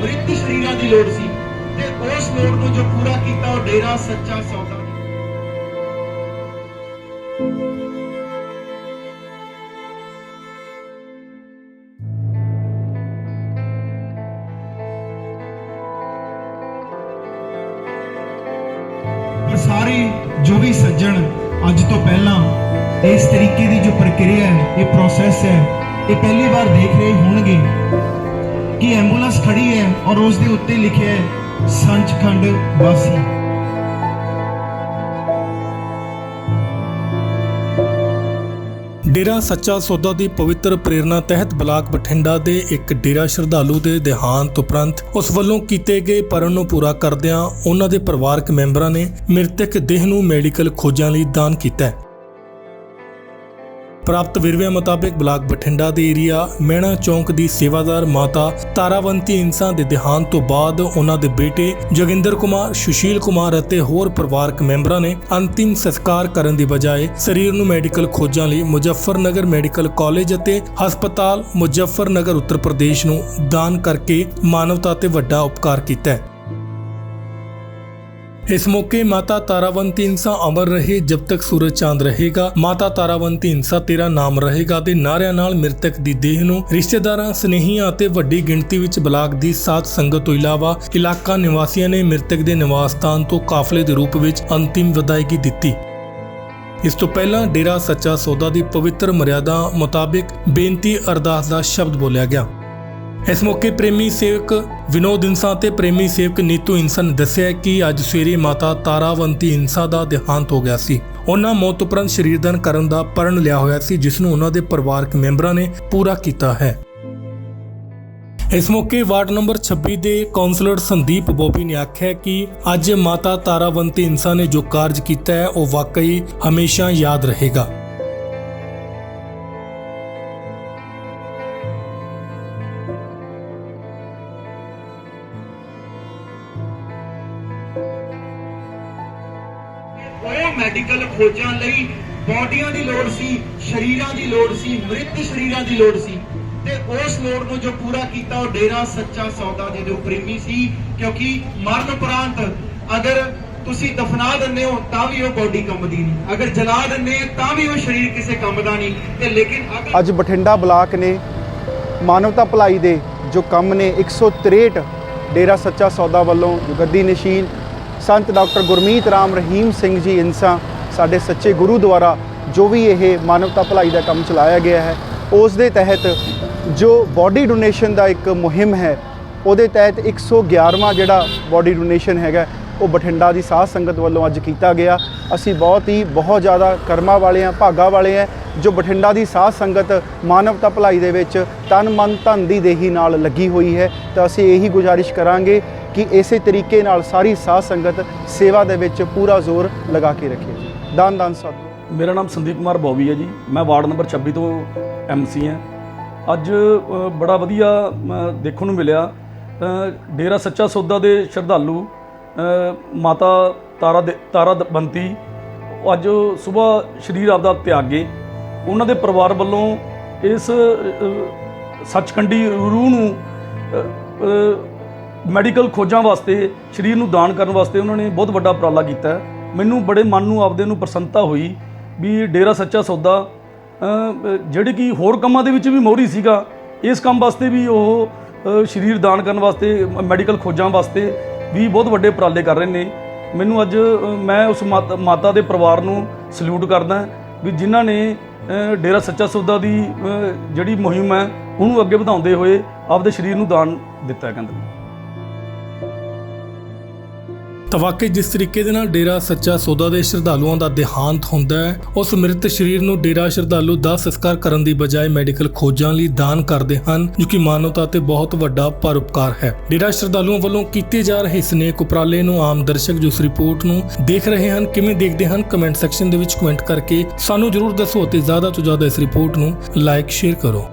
ਮ੍ਰਿਤ ਸਰੀਰਾਂ ਦੀ ਲੋੜ ਸੀ ਤੇ ਉਸ ਲੋੜ ਨੂੰ ਜੋ ਪੂਰਾ ਕੀਤਾ ਉਹ ਡੇਰਾ ਸੱਚਾ ਸੌਦਾ ਸਾਰੇ ਜੋ ਵੀ ਸੱਜਣ ਅੱਜ ਤੋਂ ਪਹਿਲਾਂ ਇਸ ਤਰੀਕੇ ਦੀ ਜੋ ਪ੍ਰਕਿਰਿਆ ਹੈ, ਇਹ ਪ੍ਰੋਸੈਸ ਹੈ, ਇਹ ਪਹਿਲੀ ਵਾਰ ਦੇਖ ਰਹੇ ਹੋਣਗੇ। ਕਿ ਐਂਬੂਲੈਂਸ ਖੜੀ ਹੈ ਔਰ ਉਸ ਦੇ ਉੱਤੇ ਲਿਖਿਆ ਹੈ, ਸੰਚਖੰਡ ਵਾਸੀ। ਡੇਰਾ ਸੱਚਾ ਸੌਦਾ ਦੀ ਪਵਿੱਤਰ ਪ੍ਰੇਰਣਾ ਤਹਿਤ ਬਲਾਕ ਬਠਿੰਡਾ ਦੇ ਇੱਕ ਡੇਰਾ ਸ਼ਰਧਾਲੂ ਦੇ ਦੇਹਾਂਤ ਉਪਰੰਤ ਉਸ ਵੱਲੋਂ ਕੀਤੇ ਗਏ ਪਰਨ ਨੂੰ ਪੂਰਾ ਕਰਦਿਆਂ ਉਹਨਾਂ ਦੇ ਪਰਿਵਾਰਕ ਮੈਂਬਰਾਂ ਨੇ ਮ੍ਰਿਤਕ ਦੇਹ ਨੂੰ ਮੈਡੀਕਲ ਖੋਜਾਂ ਲਈ ਦਾਨ ਕੀਤਾ ਪ੍ਰਾਪਤ ਵੇਰਵਿਆਂ ਮੁਤਾਬਕ ਬਲਾਕ ਬਠਿੰਡਾ ਦੇ ਏਰੀਆ ਮਹਿਣਾ ਚੌਂਕ ਦੀ ਸੇਵਾਦਾਰ ਮਾਤਾ ਤਾਰਾਵੰਤੀ ਇਨਸਾਨ ਦੇ ਦੇਹਾਂਤ ਤੋਂ ਬਾਅਦ ਉਹਨਾਂ ਦੇ ਬੇਟੇ ਜੋਗਿੰਦਰ ਕੁਮਾਰ, ਸੁਸ਼ੀਲ ਕੁਮਾਰ ਅਤੇ ਹੋਰ ਪਰਿਵਾਰਕ ਮੈਂਬਰਾਂ ਨੇ ਅੰਤਿਮ ਸੰਸਕਾਰ ਕਰਨ ਦੀ ਬਜਾਏ ਸਰੀਰ ਨੂੰ ਮੈਡੀਕਲ ਖੋਜਾਂ ਲਈ ਮੁਜ਼ੱਫਰਨਗਰ ਮੈਡੀਕਲ ਕਾਲਜ ਅਤੇ ਹਸਪਤਾਲ ਮੁਜ਼ੱਫਰਨਗਰ ਉੱਤਰ ਪ੍ਰਦੇਸ਼ ਨੂੰ ਦਾਨ ਕਰਕੇ ਮਾਨਵਤਾ ਤੇ ਵੱਡਾ ਉਪਕਾਰ ਕੀਤਾ ਹੈ। ਇਸ ਮੌਕੇ ਮਾਤਾ ਤਾਰਾਵੰਤੀ ਇੰਸਾ ਅਮਰ ਰਹੇ, ਜਬ ਤੱਕ ਸੂਰਜ ਚਾਂਦ ਰਹੇਗਾ। ਮਾਤਾ ਤਾਰਾਵੰਤੀ ਇੰਸਾ ਤੇਰਾ ਨਾਮ ਰਹੇਗਾ ਦੇ ਨਾਰਿਆਂ ਨਾਲ ਮ੍ਰਿਤਕ ਦੀ ਦੇਹ ਨੂੰ ਰਿਸ਼ਤੇਦਾਰਾਂ, ਸਨੇਹੀਆਂ ਅਤੇ ਵੱਡੀ ਗਿਣਤੀ ਵਿੱਚ ਬਲਾਕ ਦੀ ਸਾਧ ਸੰਗਤ ਤੋਂ ਇਲਾਵਾ ਇਲਾਕਾ ਨਿਵਾਸੀਆਂ ਨੇ ਮ੍ਰਿਤਕ ਦੇ ਨਿਵਾਸ ਸਥਾਨ ਤੋਂ ਕਾਫਲੇ ਦੇ ਰੂਪ ਵਿੱਚ ਅੰਤਿਮ ਵਿਦਾਇਗੀ ਦਿੱਤੀ। ਇਸ ਤੋਂ ਪਹਿਲਾਂ ਡੇਰਾ ਸੱਚਾ ਸੌਦਾ ਦੀ ਪਵਿੱਤਰ ਮਰਿਆਦਾ ਮੁਤਾਬਿਕ ਬੇਨਤੀ ਅਰਦਾਸ ਦਾ ਸ਼ਬਦ ਬੋਲਿਆ ਗਿਆ। ਇਸ ਮੌਕੇ ਪ੍ਰੇਮੀ ਸੇਵਕ ਵਿਨੋਦ ਇੰਸਾ ਤੇ ਪ੍ਰੇਮੀ ਸੇਵਕ ਨੀਤੂ ਇੰਸਾ ਨੇ ਦੱਸਿਆ ਕਿ ਅੱਜ ਸਵੇਰੇ ਮਾਤਾ ਤਾਰਾਵੰਤੀ ਇੰਸਾ ਦਾ ਦੇਹਾਂਤ ਹੋ ਗਿਆ ਸੀ। ਉਹਨਾਂ ਮੌਤ ਉਪਰੰਤ ਸ਼ਰੀਰਦਾਨ ਕਰਨ ਦਾ ਪਰਨ ਲਿਆ ਹੋਇਆ ਸੀ, ਜਿਸ ਨੂੰ ਉਹਨਾਂ ਦੇ ਪਰਿਵਾਰਕ ਮੈਂਬਰਾਂ ਨੇ ਪੂਰਾ ਕੀਤਾ ਹੈ। ਇਸ ਮੌਕੇ ਵਾਰਡ ਨੰਬਰ 26 ਦੇ ਕਾਉਂਸਲਰ ਸੰਦੀਪ ਬੋਬੀ ਨੇ ਆਖਿਆ ਕਿ ਅੱਜ ਮਾਤਾ ਤਾਰਾਵੰਤੀ ਇੰਸਾ ਨੇ ਜੋ ਕਾਰਜ ਕੀਤਾ ਹੈ, ਉਹ ਵਾਕਈ ਹਮੇਸ਼ਾ ਯਾਦ ਰਹੇਗਾ। ਹੋਏ ਮੈਡੀਕਲ ਖੋਜਾਂ ਲਈ ਬੋਡੀਆਂ ਦੀ ਲੋੜ ਸੀ, ਸਰੀਰਾਂ ਦੀ ਲੋੜ ਸੀ, ਮ੍ਰਿਤ ਸਰੀਰਾਂ ਦੀ ਲੋੜ ਸੀ। ਤੇ ਉਸ ਲੋੜ ਨੂੰ ਜੋ ਪੂਰਾ ਕੀਤਾ, ਉਹ ਡੇਰਾ ਸੱਚਾ ਸੌਦਾ ਜੀ ਦੇ ਸੀ, ਕਿਉਂਕਿ ਮਰਨ ਉਪਰੰਤ ਅਗਰ ਤੁਸੀਂ ਦਫਨਾ ਦਿੰਦੇ ਹੋ, ਤਾਂ ਵੀ ਉਹ ਬੋਡੀ ਕੰਬਦੀ ਨਹੀਂ। ਅਗਰ ਜਲਾ ਦਿੰਦੇ ਤਾਂ ਵੀ ਉਹ ਸਰੀਰ ਕਿਸੇ ਕੰਮ ਦਾ ਨਹੀਂ। ਤੇ ਲੇਕਿਨ ਅੱਜ ਬਠਿੰਡਾ ਬਲਾਕ ਨੇ ਮਾਨਵਤਾ ਭਲਾਈ ਦੇ ਜੋ ਕੰਮ ਨੇ 163 ਡੇਰਾ ਸੱਚਾ ਸੌਦਾ ਵੱਲੋਂ ਗੱਦੀ ਨਸ਼ੀਨ ਸੰਤ ਡਾਕਟਰ ਗੁਰਮੀਤ ਰਾਮ ਰਹੀਮ ਸਿੰਘ ਜੀ ਇਨਸਾ ਸਾਡੇ ਸੱਚੇ ਗੁਰੂ ਦੁਆਰਾ ਜੋ ਵੀ ਇਹ ਮਾਨਵਤਾ ਭਲਾਈ ਦਾ ਕੰਮ ਚਲਾਇਆ ਗਿਆ ਹੈ, ਉਸ ਦੇ ਤਹਿਤ ਜੋ ਬਾਡੀ ਡੋਨੇਸ਼ਨ ਦਾ ਇੱਕ ਮੁਹਿੰਮ ਹੈ, ਉਹਦੇ ਤਹਿਤ 111ਵਾਂ ਜਿਹੜਾ ਬਾਡੀ ਡੋਨੇਸ਼ਨ ਹੈਗਾ, ਉਹ ਬਠਿੰਡਾ ਦੀ ਸਾਧ ਸੰਗਤ ਵੱਲੋਂ ਅੱਜ ਕੀਤਾ ਗਿਆ। ਅਸੀਂ ਬਹੁਤ ਹੀ, ਬਹੁਤ ਜ਼ਿਆਦਾ ਕਰਮਾਂ ਵਾਲੇ ਹਾਂ, ਭਾਗਾ ਵਾਲੇ ਹਾਂ, ਜੋ ਬਠਿੰਡਾ ਦੀ ਸਾਧ ਸੰਗਤ ਮਾਨਵਤਾ ਭਲਾਈ ਦੇ ਵਿੱਚ ਤਨ ਮਨ ਧਨ ਦੀ ਦੇਹੀ ਨਾਲ ਲੱਗੀ ਹੋਈ ਹੈ। ਤਾਂ ਅਸੀਂ ਇਹੀ ਗੁਜ਼ਾਰਿਸ਼ ਕਰਾਂਗੇ ਕਿ ਇਸੇ ਤਰੀਕੇ ਨਾਲ ਸਾਰੀ ਸਾਧ ਸੰਗਤ ਸੇਵਾ ਦੇ ਵਿੱਚ ਪੂਰਾ ਜ਼ੋਰ ਲਗਾ ਕੇ ਰੱਖੇ ਦਾਨ ਦਾਨ ਸਤਿ ਮੇਰਾ ਨਾਮ ਸੰਦੀਪ ਕੁਮਾਰ ਬੋਵੀ ਹੈ ਜੀ। ਮੈਂ ਵਾਰਡ ਨੰਬਰ 26 ਤੋਂ ਐਮਸੀ ਹਾਂ। ਅੱਜ ਬੜਾ ਵਧੀਆ ਦੇਖਣ ਨੂੰ ਮਿਲਿਆ। ਡੇਰਾ ਸੱਚਾ ਸੌਦਾ ਦੇ ਸ਼ਰਧਾਲੂ ਮਾਤਾ ਤਾਰਾ ਦੇ, ਤਾਰਾ ਬੰਤੀ, ਅੱਜ ਸਵੇਰ ਸ਼ਰੀਰ ਆਪਦਾ ਤਿਆਗੇ। ਉਹਨਾਂ ਦੇ ਪਰਿਵਾਰ ਵੱਲੋਂ ਇਸ ਸੱਚਖੰਡੀ ਰੂਹ ਨੂੰ ਮੈਡੀਕਲ ਖੋਜਾਂ ਵਾਸਤੇ, ਸਰੀਰ ਨੂੰ ਦਾਨ ਕਰਨ ਵਾਸਤੇ ਉਹਨਾਂ ਨੇ ਬਹੁਤ ਵੱਡਾ ਉਪਰਾਲਾ ਕੀਤਾ। ਹੈ ਮੈਨੂੰ ਬੜੇ ਮਨ ਨੂੰ ਆਪਦੇ ਨੂੰ ਪ੍ਰਸੰਨਤਾ ਹੋਈ ਵੀ ਡੇਰਾ ਸੱਚਾ ਸੌਦਾ ਜਿਹੜੇ ਕਿ ਹੋਰ ਕੰਮਾਂ ਦੇ ਵਿੱਚ ਵੀ ਮੋਹਰੀ ਸੀਗਾ, ਇਸ ਕੰਮ ਵਾਸਤੇ ਵੀ ਉਹ ਸਰੀਰ ਦਾਨ ਕਰਨ ਵਾਸਤੇ ਮੈਡੀਕਲ ਖੋਜਾਂ ਵਾਸਤੇ ਵੀ ਬਹੁਤ ਵੱਡੇ ਉਪਰਾਲੇ ਕਰ ਰਹੇ ਨੇ। ਮੈਨੂੰ ਅੱਜ ਮੈਂ ਉਸ ਮਾਤਾ- ਮਾਤਾ ਦੇ ਪਰਿਵਾਰ ਨੂੰ ਸਲੂਟ ਕਰਦਾ ਵੀ ਜਿਨ੍ਹਾਂ ਨੇ ਡੇਰਾ ਸੱਚਾ ਸੌਦਾ ਦੀ ਜਿਹੜੀ ਮੁਹਿੰਮ ਹੈ, ਉਹਨੂੰ ਅੱਗੇ ਵਧਾਉਂਦੇ ਹੋਏ ਆਪਦੇ ਸਰੀਰ ਨੂੰ ਦਾਨ ਦਿੱਤਾ ਕਹਿੰਦੇ ਤਾਂ ਵਾਕਈ ਜਿਸ ਤਰੀਕੇ ਦੇ ਨਾਲ ਡੇਰਾ ਸੱਚਾ ਸੌਦਾ ਦੇ ਸ਼ਰਧਾਲੂਆਂ ਦਾ ਦੇਹਾਂਤ ਹੁੰਦਾ ਹੈ, ਉਸ ਮ੍ਰਿਤ ਸਰੀਰ ਨੂੰ ਡੇਰਾ ਸ਼ਰਧਾਲੂ ਦਾ ਸੰਸਕਾਰ ਕਰਨ ਦੀ ਬਜਾਏ ਮੈਡੀਕਲ ਖੋਜਾਂ ਲਈ ਦਾਨ ਕਰਦੇ ਹਨ, ਜੋ ਕਿ ਮਾਨਵਤਾ ਤੇ ਬਹੁਤ ਵੱਡਾ ਪਰਉਪਕਾਰ ਹੈ। ਡੇਰਾ ਸ਼ਰਧਾਲੂਆਂ ਵੱਲੋਂ ਕੀਤੇ ਜਾ ਰਹੇ ਇਸ ਨੇਕ ਉਪਰਾਲੇ ਨੂੰ ਆਮ ਦਰਸ਼ਕ ਜੋ ਇਸ ਰਿਪੋਰਟ ਨੂੰ ਦੇਖ ਰਹੇ ਹਨ, ਕਿਵੇਂ ਦੇਖਦੇ ਹਨ, ਕਮੈਂਟ ਸੈਕਸ਼ਨ ਦੇ ਵਿੱਚ ਕਮੈਂਟ ਕਰਕੇ ਸਾਨੂੰ ਜਰੂਰ ਦੱਸੋ ਅਤੇ ਜ਼ਿਆਦਾ ਤੋਂ ਜ਼ਿਆਦਾ ਇਸ ਰਿਪੋਰਟ ਨੂੰ ਲਾਈਕ, ਸ਼ੇਅਰ ਕਰੋ।